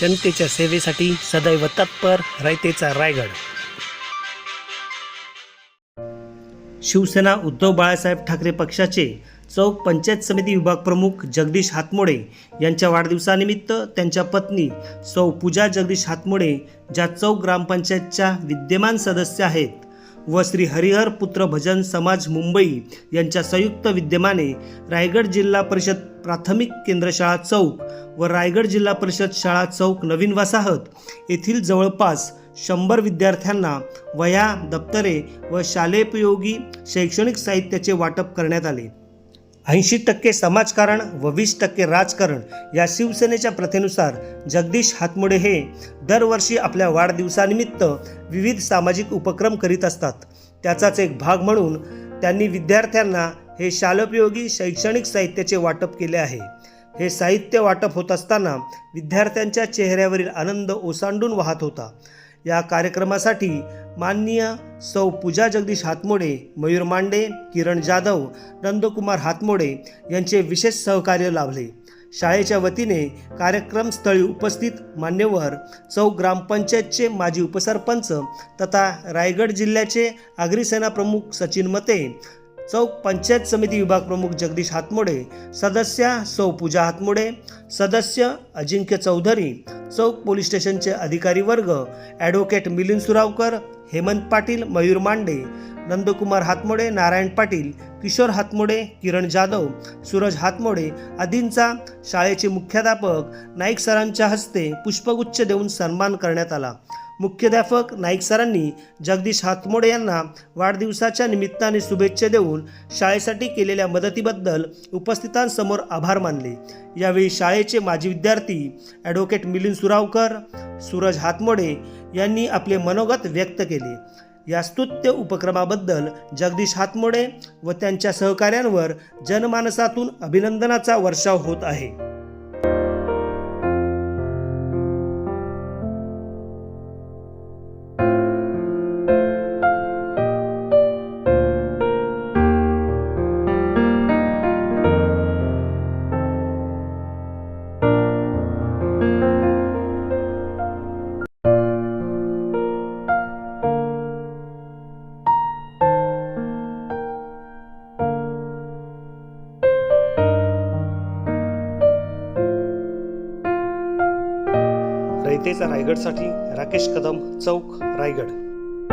जनतेच्या सेवेसाठी सदैव तत्पर रयतेचा रायगड. शिवसेना उद्धव बाळासाहेब ठाकरे पक्षाचे चौक पंचायत समिती विभाग प्रमुख जगदीश हातमोडे यांच्या वाढदिवसानिमित्त त्यांच्या पत्नी सौ पूजा जगदीश हातमोडे ज्या चौक ग्रामपंचायतच्या विद्यमान सदस्य आहेत व श्री हरिहर पुत्र भजन समाज मुंबई यांच्या संयुक्त विद्यमाने रायगड जिल्हा परिषद प्राथमिक केंद्रशाळा चौक व रायगड जिल्हा परिषद शाळा चौक नवीन वसाहत येथील जवळपास शंभर विद्यार्थ्यांना वह्या दप्तरे व शालेपयोगी शैक्षणिक साहित्याचे वाटप करण्यात आले. ऐंशी टक्के समाजकारण व वीस टक्के राजकारण या शिवसेनेच्या प्रथेनुसार जगदीश हातमुडे हे दरवर्षी आपल्या वाढदिवसानिमित्त विविध सामाजिक उपक्रम करीत असतात. त्याचाच एक भाग म्हणून त्यांनी विद्यार्थ्यांना हे शालोपयोगी शैक्षणिक साहित्याचे वाटप केले आहे. हे साहित्य वाटप होत असताना विद्यार्थ्यांच्या चेहऱ्यावरील आनंद ओसांडून वाहत होता. या कार्यक्रमासाठी माननीय सौ पूजा जगदीश हातमोडे मयूर मांडे किरण जाधव नंदकुमार हातमोडे यांचे विशेष सहकार्य लाभले. शाळेच्या वतीने कार्यक्रमस्थळी उपस्थित मान्यवर चौ ग्रामपंचायतचे माजी उपसरपंच तथा रायगड जिल्ह्याचे आगरी प्रमुख सचिन मते चौक पंचायत समिती विभाग प्रमुख जगदीश हातमोडे सदस्या सौ पूजा हातमोडे सदस्य अजिंक्य चौधरी चौक पोलीस स्टेशनचे अधिकारी वर्ग ॲडव्होकेट मिलिंद सुरावकर हेमंत पाटील मयूर मांडे नंदकुमार हातमोडे नारायण पाटील किशोर हातमोडे किरण जाधव सूरज हातमोडे आदींचा शाळेचे मुख्याध्यापक नाईक सरांच्या हस्ते पुष्पगुच्छ देऊन सन्मान करण्यात आला. मुख्याध्यापक नाईक सरांनी जगदीश हातमोडे यांना वाढदिवसाच्या निमित्ताने शुभेच्छा देऊन शाळेसाठी केलेल्या मदतीबद्दल उपस्थितांसमोर आभार मानले. यावेळी शाळेचे माजी विद्यार्थी ॲडव्होकेट मिलिंद सुरावकर सूरज हातमोडे यांनी आपले मनोगत व्यक्त केले. या स्तुत्य उपक्रमाबद्दल जगदीश हातमोडे व त्यांच्या सहकाऱ्यांवर जनमानसातून अभिनंदनाचा वर्षाव होत आहे. रयतेचा रायगडसाठी राकेश कदम चौक रायगड.